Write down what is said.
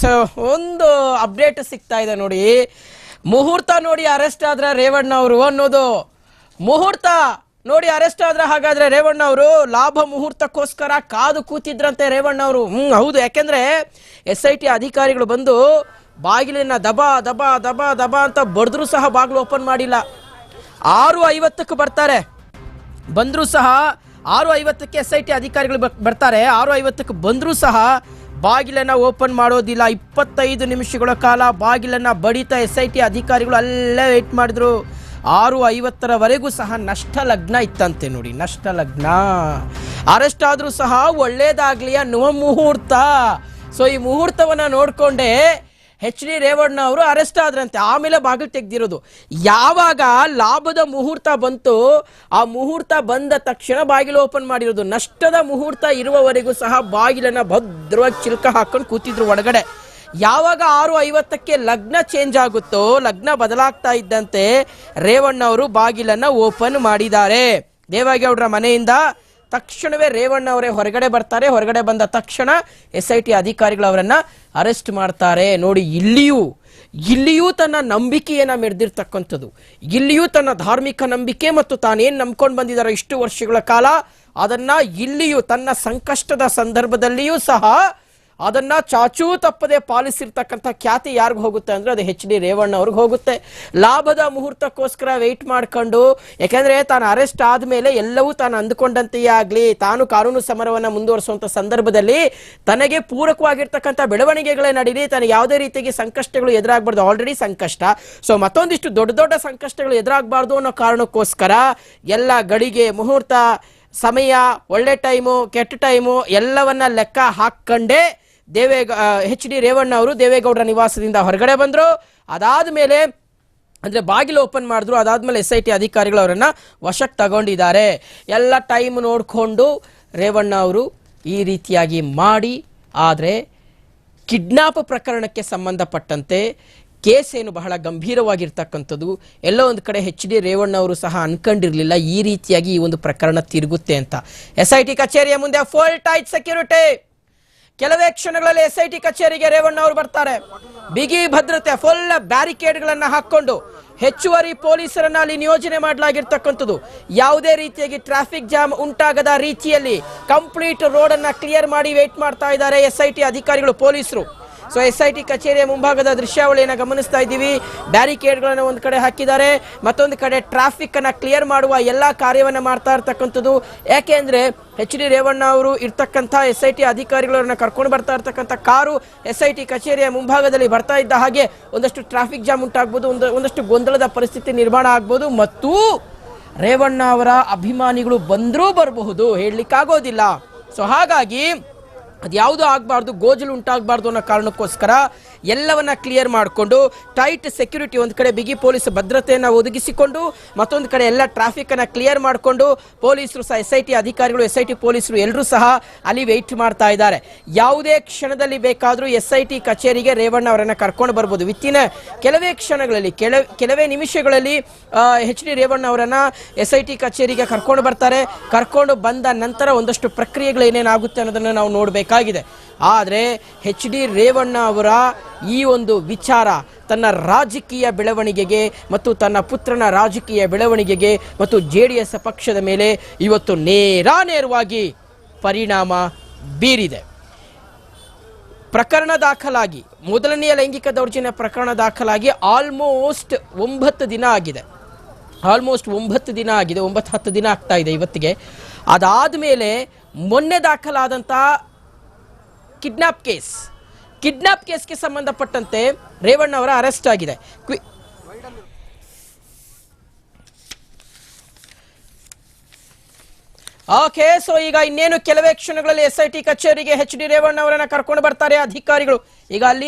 So ಒಂದು update ಸಿಗ್ತಾ ಇದೆ ನೋಡಿ. ಮುಹೂರ್ತ ನೋಡಿ ಅರೆಸ್ಟ್ ಆದ್ರ ರೇವಣ್ಣ ಅವರು ಅನ್ನೋದು. ಮುಹೂರ್ತ ನೋಡಿ ಅರೆಸ್ಟ್ ಆದ್ರೆ ಹಾಗಾದ್ರೆ ರೇವಣ್ಣ ಅವರು ಲಾಭ ಮುಹೂರ್ತಕ್ಕೋಸ್ಕರ ಕಾದು ಕೂತಿದ್ರಂತೆ ರೇವಣ್ಣ ಅವರು. ಹ್ಮ್, ಹೌದು. ಯಾಕೆಂದ್ರೆ ಎಸ್ ಐ ಟಿ ಅಧಿಕಾರಿಗಳು ಬಂದು ಬಾಗಿಲಿನ ದಬ ದಬ ದಬ ದಬ ಅಂತ ಬಡಿದ್ರು ಸಹ ಬಾಗಿಲು ಓಪನ್ ಮಾಡಿಲ್ಲ. ಆರು ಐವತ್ತಕ್ಕೆ ಬರ್ತಾರೆ. ಬಂದರೂ ಸಹ ಆರು ಐವತ್ತಕ್ಕೆ ಎಸ್ ಐ ಟಿ ಅಧಿಕಾರಿಗಳು ಬರ್ತಾರೆ. ಆರು ಐವತ್ತಕ್ಕೆ ಬಂದರೂ ಸಹ ಬಾಗಿಲನ್ನು ಓಪನ್ ಮಾಡೋದಿಲ್ಲ. ಇಪ್ಪತ್ತೈದು ನಿಮಿಷಗಳ ಕಾಲ ಬಾಗಿಲನ್ನು ಬಡಿತ ಎಸ್ ಐ ಟಿ ಅಧಿಕಾರಿಗಳು ಅಲ್ಲೇ ವೆಯ್ಟ್ ಮಾಡಿದ್ರು. ಆರು ಐವತ್ತರವರೆಗೂ ಸಹ ನಷ್ಟ ಲಗ್ನ ಇತ್ತಂತೆ ನೋಡಿ ನಷ್ಟ ಲಗ್ನ ಅರೆಸ್ಟ್ ಆದರೂ ಸಹ ಒಳ್ಳೇದಾಗ್ಲಿ ಅನ್ನುವ ಮುಹೂರ್ತ. ಸೊ ಈ ಮುಹೂರ್ತವನ್ನು ನೋಡ್ಕೊಂಡೇ ಎಚ್ ಡಿ ರೇವಣ್ಣ ಅವರು ಅರೆಸ್ಟ್ ಆದ್ರಂತೆ. ಆಮೇಲೆ ಬಾಗಿಲು ತೆಗೆದಿರೋದು. ಯಾವಾಗ ಲಾಭದ ಮುಹೂರ್ತ ಬಂತು, ಆ ಮುಹೂರ್ತ ಬಂದ ತಕ್ಷಣ ಬಾಗಿಲು ಓಪನ್ ಮಾಡಿರೋದು. ನಷ್ಟದ ಮುಹೂರ್ತ ಇರುವವರೆಗೂ ಸಹ ಬಾಗಿಲನ್ನ ಭದ್ರವಾಗಿ ಚಿಲ್ಕ ಹಾಕೊಂಡು ಕೂತಿದ್ರು ಒಳಗಡೆ. ಯಾವಾಗ ಆರು ಐವತ್ತಕ್ಕೆ ಲಗ್ನ ಚೇಂಜ್ ಆಗುತ್ತೋ, ಲಗ್ನ ಬದಲಾಗ್ತಾ ಇದ್ದಂತೆ ರೇವಣ್ಣ ಅವರು ಬಾಗಿಲನ್ನ ಓಪನ್ ಮಾಡಿದ್ದಾರೆ. ದೇವೇಗೌಡರ ಮನೆಯಿಂದ ತಕ್ಷಣವೇ ರೇವಣ್ಣ ಅವರೇ ಹೊರಗಡೆ ಬರ್ತಾರೆ. ಹೊರಗಡೆ ಬಂದ ತಕ್ಷಣ ಎಸ್ ಐ ಟಿ ಅಧಿಕಾರಿಗಳು ಅವರನ್ನ ಅರೆಸ್ಟ್ ಮಾಡ್ತಾರೆ. ನೋಡಿ, ಇಲ್ಲಿಯೂ ಇಲ್ಲಿಯೂ ತನ್ನ ನಂಬಿಕೆಯನ್ನ ಮೆರೆದಿರ್ತಕ್ಕಂಥದ್ದು. ಇಲ್ಲಿಯೂ ತನ್ನ ಧಾರ್ಮಿಕ ನಂಬಿಕೆ ಮತ್ತು ತಾನೇನು ನಂಬ್ಕೊಂಡು ಬಂದಿದ್ದಾರೆ ಇಷ್ಟು ವರ್ಷಗಳ ಕಾಲ, ಅದನ್ನ ಇಲ್ಲಿಯೂ, ತನ್ನ ಸಂಕಷ್ಟದ ಸಂದರ್ಭದಲ್ಲಿಯೂ ಸಹ ಅದನ್ನ ಚಾಚೂ ತಪ್ಪದೆ ಪಾಲಿಸಿರ್ತಕ್ಕಂಥ ಖ್ಯಾತಿ ಯಾರಿಗೂ ಹೋಗುತ್ತೆ ಅಂದ್ರೆ ಅದು ಎಚ್ ಡಿ ರೇವಣ್ಣ ಅವ್ರಿಗೆ ಹೋಗುತ್ತೆ. ಲಾಭದ ಮುಹೂರ್ತಕ್ಕೋಸ್ಕರ ವೆಯ್ಟ್ ಮಾಡ್ಕೊಂಡು, ಯಾಕಂದ್ರೆ ತಾನು ಅರೆಸ್ಟ್ ಆದ್ಮೇಲೆ ಎಲ್ಲವೂ ತಾನು ಅಂದುಕೊಂಡಂತೆಯೇ ಆಗ್ಲಿ, ತಾನು ಕಾನೂನು ಸಮರವನ್ನ ಮುಂದುವರಿಸುವಂತ ಸಂದರ್ಭದಲ್ಲಿ ತನಗೆ ಪೂರಕವಾಗಿರ್ತಕ್ಕಂಥ ಬೆಳವಣಿಗೆಗಳೇ ನಡೀಲಿ, ತನಗೆ ಯಾವುದೇ ರೀತಿಯಾಗಿ ಸಂಕಷ್ಟಗಳು ಎದುರಾಗಬಾರ್ದು. ಆಲ್ರೆಡಿ ಸಂಕಷ್ಟ. ಸೊ ಮತ್ತೊಂದಿಷ್ಟು ದೊಡ್ಡ ದೊಡ್ಡ ಸಂಕಷ್ಟಗಳು ಎದುರಾಗಬಾರ್ದು ಅನ್ನೋ ಕಾರಣಕ್ಕೋಸ್ಕರ ಎಲ್ಲ ಗಳಿಗೆ ಮುಹೂರ್ತ, ಸಮಯ, ಒಳ್ಳೆ ಟೈಮು ಕೆಟ್ಟ ಟೈಮು ಎಲ್ಲವನ್ನ ಲೆಕ್ಕ ಹಾಕ್ಕಂಡೇ ದೇವೇ ಎಚ್ ಡಿ ರೇವಣ್ಣ ಅವರು ದೇವೇಗೌಡರ ನಿವಾಸದಿಂದ ಹೊರಗಡೆ ಬಂದರು. ಅದಾದ ಮೇಲೆ, ಅಂದರೆ ಬಾಗಿಲು ಓಪನ್ ಮಾಡಿದ್ರು. ಅದಾದಮೇಲೆ ಎಸ್ ಐ ಟಿ ಅಧಿಕಾರಿಗಳು ಅವರನ್ನು ವಶಕ್ಕೆ ತಗೊಂಡಿದ್ದಾರೆ. ಎಲ್ಲ ಟೈಮ್ ನೋಡಿಕೊಂಡು ರೇವಣ್ಣ ಅವರು ಈ ರೀತಿಯಾಗಿ ಮಾಡಿ, ಆದರೆ ಕಿಡ್ನಾಪ್ ಪ್ರಕರಣಕ್ಕೆ ಸಂಬಂಧಪಟ್ಟಂತೆ ಕೇಸ್ ಏನು ಬಹಳ ಗಂಭೀರವಾಗಿರ್ತಕ್ಕಂಥದ್ದು. ಎಲ್ಲೋ ಒಂದು ಕಡೆ ಹೆಚ್ ಡಿ ರೇವಣ್ಣ ಅವರು ಸಹ ಅನ್ಕೊಂಡಿರಲಿಲ್ಲ ಈ ರೀತಿಯಾಗಿ ಈ ಒಂದು ಪ್ರಕರಣ ತಿರುಗುತ್ತೆ ಅಂತ. ಎಸ್ ಐ ಟಿ ಕಚೇರಿಯ ಮುಂದೆ ಫುಲ್ ಟೈಟ್ ಸೆಕ್ಯೂರಿಟಿ ಕೆಲವೇ ಕ್ಷಣಗಳಲ್ಲಿ ಎಸ್ ಐ ಟಿ ಕಚೇರಿಗೆ ರೇವಣ್ಣ ಅವರು ಬರ್ತಾರೆ. ಬಿಗಿ ಭದ್ರತೆ ಫುಲ್ ಬ್ಯಾರಿಕೇಡ್ಗಳನ್ನ ಹಾಕೊಂಡು ಹೆಚ್ಚುವರಿ ಪೊಲೀಸರನ್ನ ಅಲ್ಲಿ ನಿಯೋಜನೆ ಮಾಡಲಾಗಿರ್ತಕ್ಕಂಥದ್ದು. ಯಾವುದೇ ರೀತಿಯಾಗಿ ಟ್ರಾಫಿಕ್ ಜಾಮ್ ಉಂಟಾಗದ ರೀತಿಯಲ್ಲಿ ಕಂಪ್ಲೀಟ್ ರೋಡನ್ನು ಕ್ಲಿಯರ್ ಮಾಡಿ ವೇಟ್ ಮಾಡ್ತಾ ಇದ್ದಾರೆ ಎಸ್ ಐ ಟಿ ಅಧಿಕಾರಿಗಳು, ಪೊಲೀಸರು. ಸೊ ಎಸ್ ಐ ಟಿ ಕಚೇರಿಯ ಮುಂಭಾಗದ ದೃಶ್ಯಾವಳಿಯನ್ನು ಗಮನಿಸ್ತಾ ಇದ್ದೀವಿ. ಬ್ಯಾರಿಕೇಡ್ಗಳನ್ನು ಒಂದು ಕಡೆ ಹಾಕಿದ್ದಾರೆ. ಮತ್ತೊಂದು ಕಡೆ ಟ್ರಾಫಿಕ್ ಅನ್ನ ಕ್ಲಿಯರ್ ಮಾಡುವ ಎಲ್ಲ ಕಾರ್ಯವನ್ನು ಮಾಡ್ತಾ ಇರ್ತಕ್ಕಂಥದ್ದು. ಯಾಕೆ ಅಂದರೆ ಎಚ್ ಡಿ ರೇವಣ್ಣ ಅವರು ಇರ್ತಕ್ಕಂಥ ಎಸ್ ಐ ಟಿ ಅಧಿಕಾರಿಗಳನ್ನ ಕರ್ಕೊಂಡು ಬರ್ತಾ ಇರ್ತಕ್ಕಂಥ ಕಾರು ಎಸ್ ಐ ಟಿ ಕಚೇರಿಯ ಮುಂಭಾಗದಲ್ಲಿ ಬರ್ತಾ ಇದ್ದ ಹಾಗೆ ಒಂದಷ್ಟು ಟ್ರಾಫಿಕ್ ಜಾಮ್ ಉಂಟಾಗ್ಬೋದು, ಒಂದು, ಒಂದಷ್ಟು ಗೊಂದಲದ ಪರಿಸ್ಥಿತಿ ನಿರ್ಮಾಣ ಆಗ್ಬೋದು. ಮತ್ತು ರೇವಣ್ಣ ಅವರ ಅಭಿಮಾನಿಗಳು ಬಂದರೂ ಬರಬಹುದು, ಹೇಳಲಿಕ್ಕಾಗೋದಿಲ್ಲ. ಸೊ ಹಾಗಾಗಿ ಅದ್ಯಾವುದು ಆಗಬಾರ್ದು, ಗೋಜಲು ಉಂಟಾಗಬಾರ್ದು ಅನ್ನೋ ಕಾರಣಕ್ಕೋಸ್ಕರ ಎಲ್ಲವನ್ನ ಕ್ಲಿಯರ್ ಮಾಡಿಕೊಂಡು ಟೈಟ್ ಸೆಕ್ಯೂರಿಟಿ ಒಂದು ಕಡೆ ಬಿಗಿ ಪೊಲೀಸ್ ಭದ್ರತೆಯನ್ನು ಒದಗಿಸಿಕೊಂಡು ಮತ್ತೊಂದು ಕಡೆ ಎಲ್ಲ ಟ್ರಾಫಿಕ್ ಅನ್ನ ಕ್ಲಿಯರ್ ಮಾಡಿಕೊಂಡು ಪೊಲೀಸರು ಸಹ ಎಸ್ ಐ ಟಿ ಅಧಿಕಾರಿಗಳು ಎಸ್ ಐ ಟಿ ಪೊಲೀಸರು ಎಲ್ಲರೂ ಸಹ ಅಲ್ಲಿ ವೆಯ್ಟ್ ಮಾಡ್ತಾ ಇದ್ದಾರೆ. ಯಾವುದೇ ಕ್ಷಣದಲ್ಲಿ ಬೇಕಾದರೂ ಎಸ್ ಐ ಟಿ ಕಚೇರಿಗೆ ರೇವಣ್ಣ ಅವರನ್ನು ಕರ್ಕೊಂಡು ಬರ್ಬೋದು. ವಿತ್ತಿನ ಕೆಲವೇ ಕ್ಷಣಗಳಲ್ಲಿ ಕೆಲ ಕೆಲವೇ ನಿಮಿಷಗಳಲ್ಲಿ ಎಚ್ ಡಿ ರೇವಣ್ಣ ಅವರನ್ನು ಎಸ್ ಐ ಟಿ ಕಚೇರಿಗೆ ಕರ್ಕೊಂಡು ಬರ್ತಾರೆ. ಕರ್ಕೊಂಡು ಬಂದ ನಂತರ ಒಂದಷ್ಟು ಪ್ರಕ್ರಿಯೆಗಳು ಏನೇನಾಗುತ್ತೆ ಅನ್ನೋದನ್ನು ನಾವು ನೋಡಬೇಕಾಗಿದೆ ಆದರೆ ಎಚ್ ಡಿ ರೇವಣ್ಣ ಅವರ ಈ ಒಂದು ವಿಚಾರ ತನ್ನ ರಾಜಕೀಯ ಬೆಳವಣಿಗೆಗೆ ಮತ್ತು ತನ್ನ ಪುತ್ರನ ರಾಜಕೀಯ ಬೆಳವಣಿಗೆಗೆ ಮತ್ತು ಜೆ ಪಕ್ಷದ ಮೇಲೆ ಇವತ್ತು ನೇರಾನೇರವಾಗಿ ಪರಿಣಾಮ ಬೀರಿದೆ. ಪ್ರಕರಣ ದಾಖಲಾಗಿ, ಮೊದಲನೆಯ ಲೈಂಗಿಕ ದೌರ್ಜನ್ಯ ಪ್ರಕರಣ ದಾಖಲಾಗಿ ಆಲ್ಮೋಸ್ಟ್ ಒಂಬತ್ತು ದಿನ ಆಗಿದೆ. ಆಲ್ಮೋಸ್ಟ್ ಒಂಬತ್ತು ದಿನ ಆಗಿದೆ, ಒಂಬತ್ತು ಹತ್ತು ದಿನ ಆಗ್ತಾ ಇದೆ ಇವತ್ತಿಗೆ. ಅದಾದ ಮೇಲೆ ಮೊನ್ನೆ ದಾಖಲಾದಂಥ ಕಿಡ್ನಾಪ್ ಕೇಸ್. ಕಿಡ್ನಾಪ್ ಕೇಸ್ಗೆ ಸಂಬಂಧಪಟ್ಟಂತೆ ರೇವಣ್ಣ ಅವರ ಅರೆಸ್ಟ್ ಆಗಿದೆ. ಓಕೆ ಸೊ ಈಗ ಇನ್ನೇನು? ಕೆಲವೇ ಕ್ಷಣಗಳಲ್ಲಿ ಎಸ್ ಐ ಟಿ ಕಚೇರಿಗೆ ಎಚ್ ಡಿ ರೇವಣ್ಣ ಅವರನ್ನ ಕರ್ಕೊಂಡು ಬರ್ತಾರೆ ಅಧಿಕಾರಿಗಳು. ಈಗ ಅಲ್ಲಿ